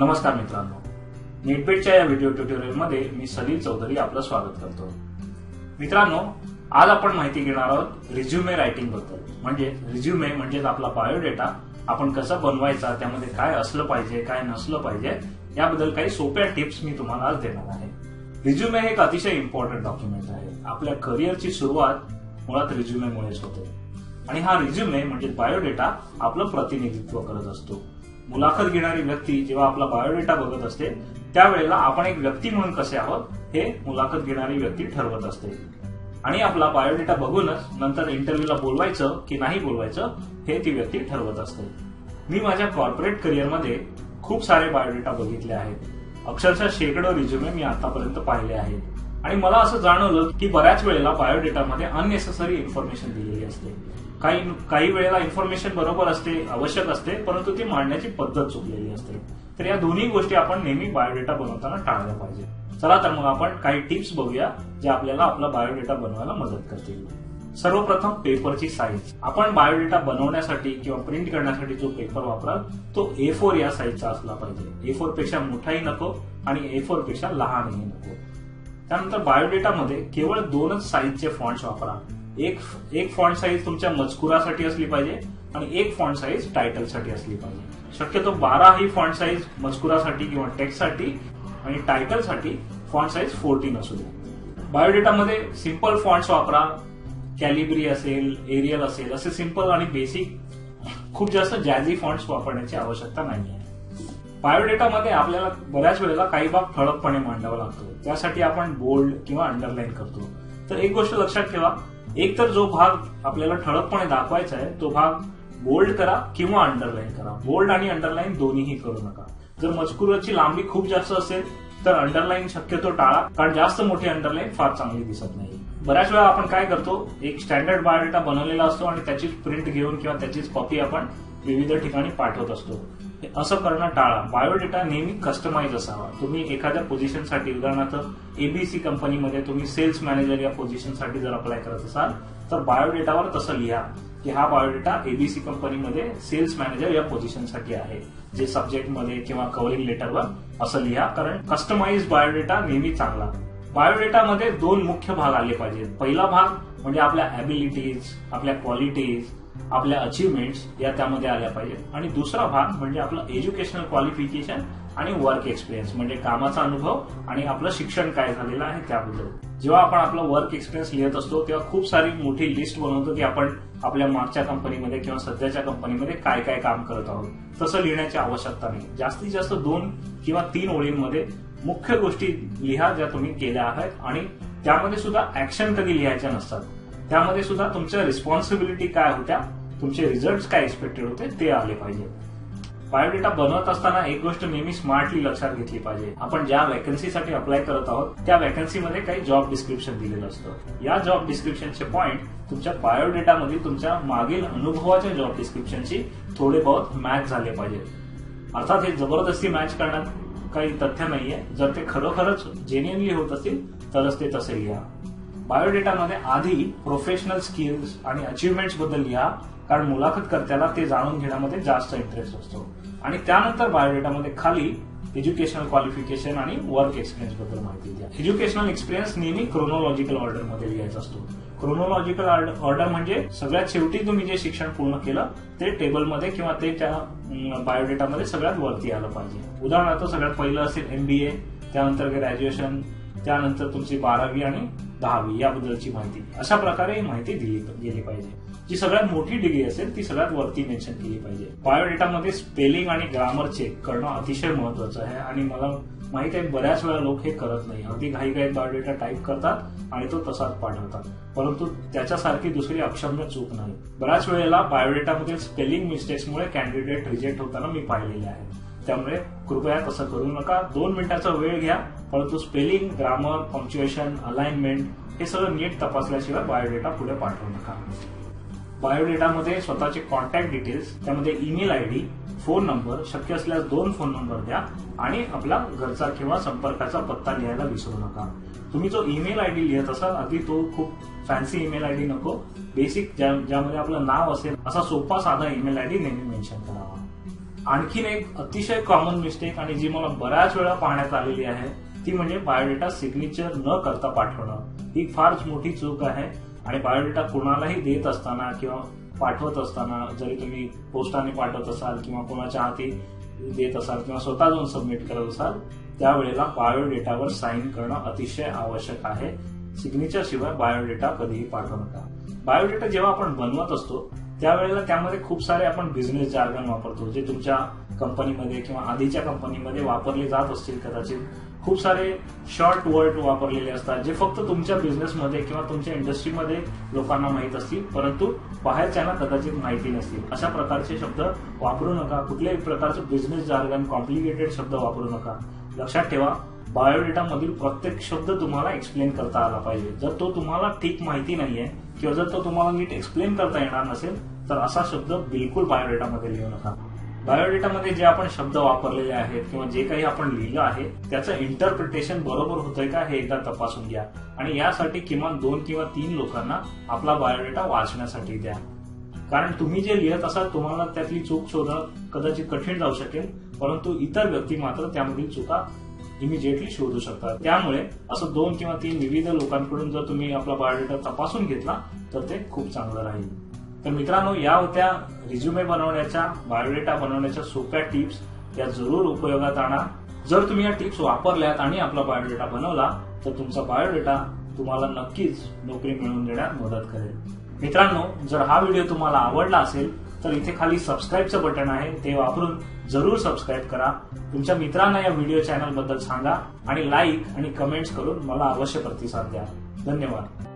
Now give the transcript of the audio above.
नमस्कार मित्रांनो. नेटपेटच्या या व्हिडिओ ट्युटोरियलमध्ये मी सलील चौधरी आपलं स्वागत करतो. मित्रांनो आज आपण माहिती घेणार आहोत रिझ्युमे रायटिंगबद्दल. म्हणजे रिझ्युमे म्हणजेच आपला बायोडेटा आपण कसा बनवायचा त्यामध्ये काय असलं पाहिजे काय नसलं पाहिजे याबद्दल काही सोप्या टिप्स मी तुम्हाला आज देणार आहे. रिझ्युमे हे एक अतिशय इम्पॉर्टंट डॉक्युमेंट आहे. आपल्या करिअरची सुरुवात मुळात रिझ्युमेमुळेच होते. आणि हा रिझ्युमे म्हणजे बायोडेटा आपलं प्रतिनिधित्व करत असतो. मुलाखत घेणारी व्यक्ती जेव्हा आपला बायोडेटा बघत असते त्यावेळेला आपण एक व्यक्ती म्हणून कसे आहोत हे मुलाखत घेणारी व्यक्ती ठरवत असते. आणि आपला बायोडेटा बघूनच नंतर इंटरव्ह्यूला बोलवायचं की नाही बोलवायचं हे ती व्यक्ती ठरवत असते. मी माझ्या कॉर्पोरेट करिअरमध्ये खूप सारे बायोडेटा बघितले आहेत. अक्षरशः शेकडो रिझ्युमे मी आतापर्यंत पाहिले आहेत. आणि मला असं जाणवलं की बऱ्याच वेळेला बायोडेटामध्ये अननेसेसरी इन्फॉर्मेशन दिलेली असते. काही काही वेळेला इन्फॉर्मेशन बरोबर असते आवश्यक असते परंतु ती मांडण्याची पद्धत चुकलेली असते. तर या दोन्ही गोष्टी आपण नेहमी बायोडेटा बनवताना टाळल्या पाहिजे. चला तर मग आपण काही टिप्स बघूया जे आपल्याला आपला बायोडेटा बनवायला मदत करतील. सर्वप्रथम पेपरची साईज आपण बायोडेटा बनवण्यासाठी किंवा प्रिंट करण्यासाठी जो पेपर वापराल तो ए फोर या साईजचा असला पाहिजे. ए फोरपेक्षा मोठाही नको आणि ए फोरपेक्षा लहानही नको. त्यानंतर बायोडेटामध्ये केवळ दोनच साईजचे फॉन्ट्स वापरा. एक एक फॉन्ट साईज तुमच्या मजकुरासाठी असली पाहिजे आणि एक फॉन्ट साईज टायटलसाठी असली पाहिजे. शक्यतो बारा ही फॉन्ट साईज मजकुरासाठी किंवा टेक्स्टसाठी आणि टायटलसाठी फॉन्ट साईज फोर्टीन असू द्या. बायोडेटामध्ये सिंपल फॉन्ट्स वापरा. कॅलिब्री असेल एरियल असेल असे सिंपल आणि बेसिक खूप जास्त जॅझी फॉन्ट्स वापरण्याची आवश्यकता नाही आहे बायोडेटामध्ये आपल्याला बऱ्याच वेळेला काही भाग ठळकपणे मांडावा लागतो. त्यासाठी आपण बोल्ड किंवा अंडरलाईन करतो. तर एक गोष्ट लक्षात ठेवा. एक तर जो भाग आपल्याला ठळकपणे दाखवायचा आहे तो भाग बोल्ड करा किंवा अंडरलाईन करा. बोल्ड आणि अंडरलाईन दोन्हीही करू नका. जर मजकुराची लांबी खूप जास्त असेल तर अंडरलाईन शक्यतो टाळा कारण जास्त मोठी अंडरलाईन फार चांगली दिसत नाही. बऱ्याच वेळा आपण काय करतो एक स्टँडर्ड बायोडेटा बनवलेला असतो आणि त्याचीच प्रिंट घेऊन किंवा त्याचीच कॉपी आपण विविध ठिकाणी पाठवत असतो. असं करणं टाळा. बायोडेटा नेहमी कस्टमाइज असावा. तुम्ही एखाद्या पोझिशनसाठी उदाहरणार्थ एबीसी कंपनीमध्ये तुम्ही सेल्स मॅनेजर या पोझिशनसाठी जर अप्लाय करत असाल तर बायोडेटावर तसं लिहा की हा बायोडेटा एबीसी कंपनीमध्ये सेल्स मॅनेजर या पोझिशनसाठी आहे. जे सब्जेक्टमध्ये किंवा कव्हरिंग लेटरवर असं लिहा. कारण कस्टमाइज बायोडेटा नेहमी चांगला. बायोडेटामध्ये दोन मुख्य भाग आले पाहिजेत. पहिला भाग म्हणजे आपल्या ॲबिलिटीज आपल्या क्वालिटीज आपल्या अचिव्हमेंट्स या त्यामध्ये आल्या पाहिजेत. आणि दुसरा भाग म्हणजे आपलं एज्युकेशनल क्वालिफिकेशन आणि वर्क एक्सपिरियन्स म्हणजे कामाचा अनुभव आणि आपलं शिक्षण काय झालेलं आहे त्याबद्दल. जेव्हा आपण आपलं वर्क एक्सपिरियन्स लिहित असतो तेव्हा खूप सारी मोठी लिस्ट बनवतो की आपण आपल्या मागच्या कंपनीमध्ये किंवा सध्याच्या कंपनीमध्ये काय काय काम करत आहोत. तसं लिहिण्याची आवश्यकता नाही. जास्तीत जास्त दोन किंवा तीन ओळींमध्ये मुख्य गोष्टी लिहा ज्या तुम्ही केल्या आहेत आणि त्यामध्ये सुद्धा ऍक्शन कधी लिहायच्या नसतात. त्यामध्ये सुद्धा तुमच्या रिस्पॉन्सिबिलिटी काय होत्या? तुमचे रिझल्ट काय एक्सपेक्टेड होते? ते आले पाहिजे. बायोडेटा बनवत असताना एक गोष्ट नेहमी स्मार्टली लक्षात घेतली पाहिजे. आपण ज्या वॅकन्सीसाठी अप्लाय करत आहोत त्या वॅकन्सीमध्ये काही जॉब डिस्क्रिप्शन दिलेलं असतं. या जॉब डिस्क्रिप्शनचे पॉईंट तुमच्या बायोडेटामध्ये तुमच्या मागील अनुभवाच्या जॉब डिस्क्रिप्शनशी थोडे बहुत मॅच झाले पाहिजे. अर्थात हे जबरदस्ती मॅच करण्यात काही तथ्य नाहीये. जर ते खरोखरच जेन्युअनली होत असतील तरच ते तसे लिहा बायोडेटामध्ये आधी प्रोफेशनल स्किल्स आणि अचिव्हमेंट्सबद्दल लिहा कारण मुलाखत कर्त्याला ते जाणून घेण्यामध्ये जास्त इंटरेस्ट असतो. आणि त्यानंतर बायोडेटामध्ये खाली एज्युकेशनल क्वालिफिकेशन आणि वर्क एक्सपिरियन्सबद्दल माहिती द्या एज्युकेशनल एक्सपिरियन्स नेहमी क्रोनॉलॉजिकल ऑर्डरमध्ये लिहायचा असतो. क्रोनॉलॉजिकल ऑर्डर म्हणजे सगळ्यात शेवटी तुम्ही जे शिक्षण पूर्ण केलं ते टेबलमध्ये किंवा ते त्या बायोडेटामध्ये सगळ्यात वरती आलं पाहिजे. उदाहरणार्थ सगळ्यात पहिलं असेल एमबीए त्यानंतर ग्रॅज्युएशन त्यानंतर तुमची बारावी आणि दहावी याबद्दलची माहिती. अशा प्रकारे ही माहिती दिली गेली पाहिजे. जी सगळ्यात मोठी डिग्री असेल ती सगळ्यात वरती मेन्शन केली पाहिजे. बायोडेटामध्ये स्पेलिंग आणि ग्रामर चेक करणं अतिशय महत्वाचं आहे आणि मला माहीत आहे बऱ्याच वेळा लोक हे करत नाही. अगदी घाई घाईत बायोडेटा टाईप करतात आणि तो तसाच पाठवतात. परंतु त्याच्यासारखी दुसरी अक्षम्य चूक नाही. बऱ्याच वेळेला बायोडेटामधील स्पेलिंग मिस्टेक्समुळे कॅन्डिडेट रिजेक्ट होताना मी पाहिलेले आहे. त्यामुळे कृपया तसं करू नका. दोन मिनिटाचा वेळ घ्या परंतु स्पेलिंग ग्रामर पंक्च्युएशन अलाइनमेंट हे सगळं नीट तपासल्याशिवाय बायोडेटा पुढे पाठवू नका. बायोडेटामध्ये स्वतःचे कॉन्टॅक्ट डिटेल्स त्यामध्ये email I D phone number शक्य असल्यास दोन फोन नंबर द्या आणि आपला घरचा किंवा संपर्काचा पत्ता लिहायला विसरू नका. तुम्ही जो ईमेल आय डी लिहित असाल आधी तो खूप फॅन्सी ईमेल आय डी नको. बेसिक ज्यामध्ये आपलं नाव असेल असा सोपा साधा ईमेल आय डी नेहमी मेन्शन करावा. आणखीन एक अतिशय कॉमन मिस्टेक आणि जी मला बऱ्याच वेळा पाहण्यात आलेली आहे ती म्हणजे बायोडेटा सिग्नेचर न करता पाठवणं. ही फारच मोठी चूक आहे आणि बायोडेटा कुणालाही देत असताना किंवा पाठवत असताना जरी तुम्ही पोस्टाने पाठवत असाल किंवा कोणाच्या हाती देत असाल किंवा स्वतः जाऊन सबमिट करत असाल त्यावेळेला बायोडेटावर साईन करणं अतिशय आवश्यक आहे. सिग्नेचर शिवाय बायोडेटा कधीही पाठवू नका. बायोडेटा जेव्हा आपण बनवत असतो त्यावेळेला त्यामध्ये खूप सारे आपण बिझनेस जार्गन वापरतो जे तुमच्या कंपनीमध्ये किंवा आधीच्या कंपनीमध्ये वापरले जात असतील कदाचित. खूप सारे शॉर्ट वर्ड वापरलेले असतात जे फक्त तुमच्या बिझनेसमध्ये किंवा तुमच्या इंडस्ट्रीमध्ये लोकांना माहीत असतील परंतु बाहेरच्यांना कदाचित माहिती नसतील. अशा प्रकारचे शब्द वापरू नका. कुठल्याही प्रकारचं बिझनेस जार्गन कॉम्प्लिकेटेड शब्द वापरू नका. लक्षात ठेवा. बायोडेटा मधील प्रत्येक शब्द तुम्हाला एक्सप्लेन करता आला पाहिजे. जर तो तुम्हाला ठीक माहिती नाहीये किंवा जर तो तुम्हाला नीट एक्सप्लेन करता येणार नसेल तर असा शब्द बिलकुल बायोडेटामध्ये लिहू नका. बायोडेटामध्ये जे आपण शब्द वापरलेले आहेत किंवा जे काही आपण लिहिलं आहे त्याचं इंटरप्रिटेशन बरोबर होतंय का हे एकदा तपासून घ्या. आणि यासाठी किमान दोन किंवा तीन लोकांना आपला बायोडेटा वाचण्यासाठी द्या. कारण तुम्ही जे लिहित असाल तुम्हाला त्यातली चूक शोधणं कदाचित कठीण जाऊ शकेल परंतु इतर व्यक्ती मात्र त्यामधील चुका इमिजिएटली शोधू शकता. त्यामुळे असं दोन किंवा तीन विविध लोकांकडून जर तुम्ही आपला बायोडेटा तपासून घेतला तर ते खूप चांगलं राहील. तर मित्रांनो या होत्या रिझ्युमे बनवण्याच्या बायोडेटा बनवण्याच्या सोप्या टिप्स. या जरूर उपयोगात आणा. जर तुम्ही या टिप्स वापरल्यात आणि आपला बायोडेटा बनवला तर तुमचा बायोडेटा तुम्हाला नक्कीच नोकरी मिळवून देण्यात मदत करेल. मित्रांनो जर हा व्हिडिओ तुम्हाला आवडला असेल तर इथे खाली सबस्क्राईबचं बटन आहे. ते वापरून जरूर सबस्क्राईब करा. तुमच्या मित्रांना या व्हिडिओ चॅनलबद्दल सांगा आणि लाईक आणि कमेंट्स करून मला अवश्य प्रतिसाद द्या. धन्यवाद.